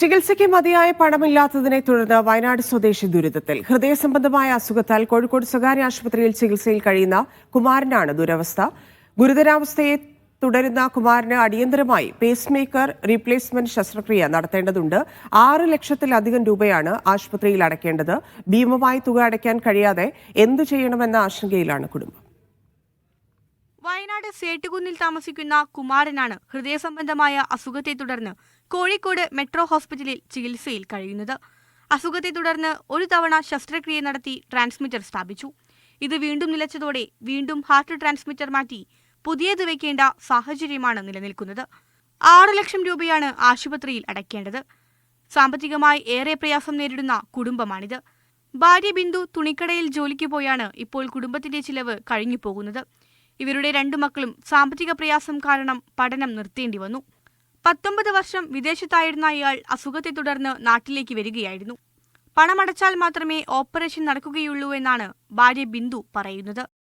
ചികിത്സയ്ക്ക് മതിയായ പണമില്ലാത്തതിനെ തുടർന്ന് വയനാട് സ്വദേശി ദുരിതത്തിൽ. ഹൃദയ സംബന്ധമായ അസുഖത്താൽ കോഴിക്കോട് സ്വകാര്യ ആശുപത്രിയിൽ ചികിത്സയിൽ കഴിയുന്ന കുമാരനാണ് ദുരവസ്ഥ. ഗുരുതരാവസ്ഥയെ തുടരുന്ന കുമാരന് അടിയന്തരമായി പേസ് മേക്കർ റീപ്ലേസ്മെന്റ് ശസ്ത്രക്രിയ നടത്തേണ്ടതുണ്ട്. ആറ് ലക്ഷത്തിലധികം രൂപയാണ് ആശുപത്രിയിൽ അടയ്ക്കേണ്ടത്. ഭീമമായ തുക അടയ്ക്കാൻ കഴിയാതെ എന്തു ചെയ്യണമെന്ന ആശങ്കയിലാണ് കുടുംബം. വയനാട് സേട്ടുകുന്നിൽ താമസിക്കുന്ന കുമാരനാണ് ഹൃദയ സംബന്ധമായ അസുഖത്തെ തുടർന്ന് കോഴിക്കോട് മെട്രോ ഹോസ്പിറ്റലിൽ ചികിത്സയിൽ കഴിയുന്നത്. അസുഖത്തെ തുടർന്ന് ഒരു തവണ ശസ്ത്രക്രിയ നടത്തി ട്രാൻസ്മിറ്റർ സ്ഥാപിച്ചു. ഇത് വീണ്ടും നിലച്ചതോടെ വീണ്ടും ഹാർട്ട് ട്രാൻസ്മിറ്റർ മാറ്റി പുതിയത് വയ്ക്കേണ്ട സാഹചര്യമാണ് നിലനിൽക്കുന്നത്. ആറ് ലക്ഷം രൂപയാണ് ആശുപത്രിയിൽ അടയ്ക്കേണ്ടത്. സാമ്പത്തികമായി ഏറെ പ്രയാസം നേരിടുന്ന കുടുംബമാണിത്. ഭാര്യ ബിന്ദു തുണിക്കടയിൽ ജോലിക്ക് പോയാണ് ഇപ്പോൾ കുടുംബത്തിന്റെ ചിലവ് കഴിഞ്ഞു പോകുന്നത് ഇവരുടെ രണ്ടു മക്കളും സാമ്പത്തിക പ്രയാസം കാരണം പഠനം നിർത്തേണ്ടി വന്നു. പത്തൊമ്പത് വർഷം വിദേശത്തായിരുന്ന ഇയാൾ അസുഖത്തെ തുടർന്ന് നാട്ടിലേക്ക് വരികയായിരുന്നു. പണമടച്ചാൽ മാത്രമേ ഓപ്പറേഷൻ നടക്കുകയുള്ളൂ എന്നാണ് ഭാര്യ ബിന്ദു പറയുന്നത്.